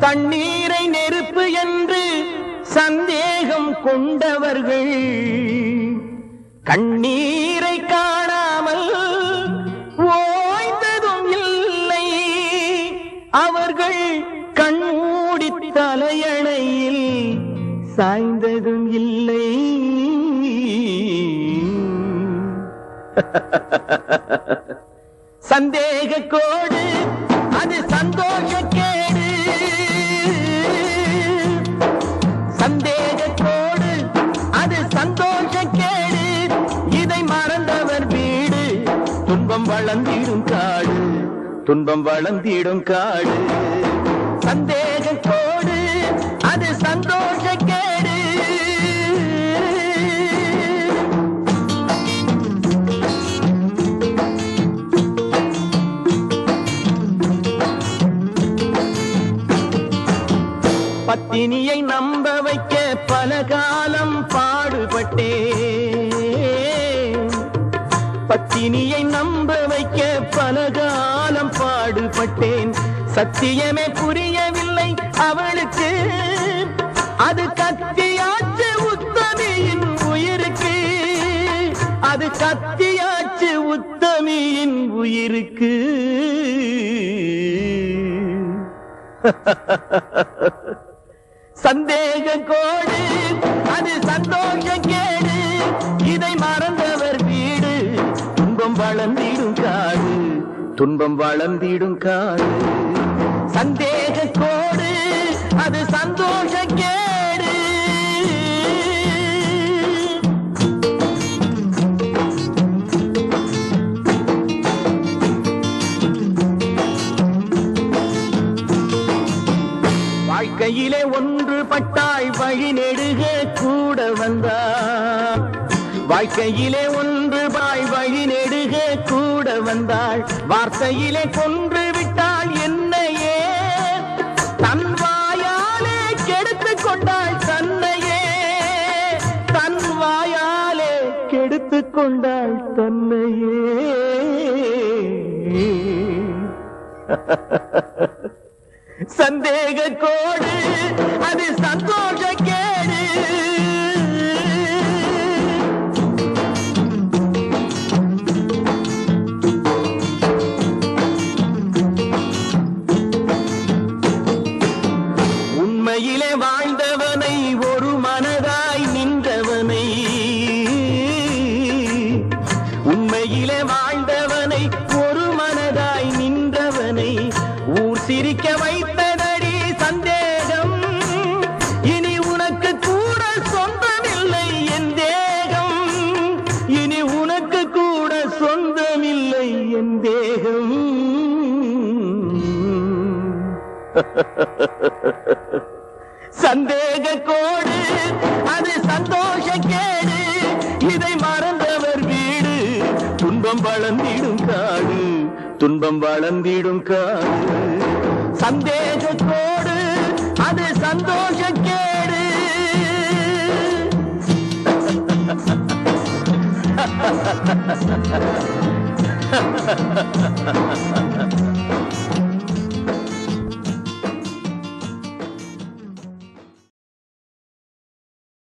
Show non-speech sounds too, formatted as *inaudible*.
தண்ணீரை நெருப்பு என்று சந்தேகம் கொண்டவர்கள். கண்ணீரை காணாமல் ஓய்ந்ததும் இல்லை. அவர்கள் கண்மூடி தலையணையில் சாய்ந்ததும் இல்லை. *laughs* சந்தேக கோள் வளர்ந்திடும் காடு. துன்பம் வளர்ந்திடும் காடு. சந்தேக கோடு. அது சந்தோஷ கேடு. பத்தினியை நம்ப வைக்க பல காலம் பாடுபட்டேன். சத்தினியை நம்ப வைக்க பல காலம் பாடுபட்டேன். சத்தியமே புரியவில்லை அவளுக்கு. அது கத்தியாச்சு உத்தமியின் உயிருக்கு. அது கத்தியாச்சு உத்தமியின் உயிருக்கு. சந்தேக கோடு அது சந்தோஷ கேடு. இதை மறந்தவர் வளர்ந்திடும் காடு. துன்பம் வளர்ந்திடும் காடு. சந்தேக கோடு அது சந்தோஷ கேடு வாழ்க்கையிலே ஒன்று பட்டாய் வழி நெடுக கூட வந்தாள் வாழ்க்கையிலே ஒன்று பாய் வழி கூட வந்தாள் வார்த்தையிலே கொன்று விட்டாள் என்னையே. தன் வாயாலே கெடுத்து கொண்டாள் தன்னையே. தன் வாயாலே கெடுத்து கொண்டாள் தன்னையே. சந்தேக கோடு அது சந்தோஷ உலகிலே வாழ்ந்தவனை ஒரு மனதாய் நின்றவனை ஊர் சிரிக்க வைத்ததடி சந்தேகம். இனி உனக்கு கூட சொந்தமில்லை என் தேகம். இனி உனக்கு கூட சொந்தமில்லை என் தேகம். சந்தேக கோடு அது சந்தோஷ கேடு இதை மறந்து துன்பம் வளர்ந்திடும் காடு துன்பம் வளர்ந்திடும் காடு. சந்தேக கோடு அது சந்தோஷ கேடு *laughs*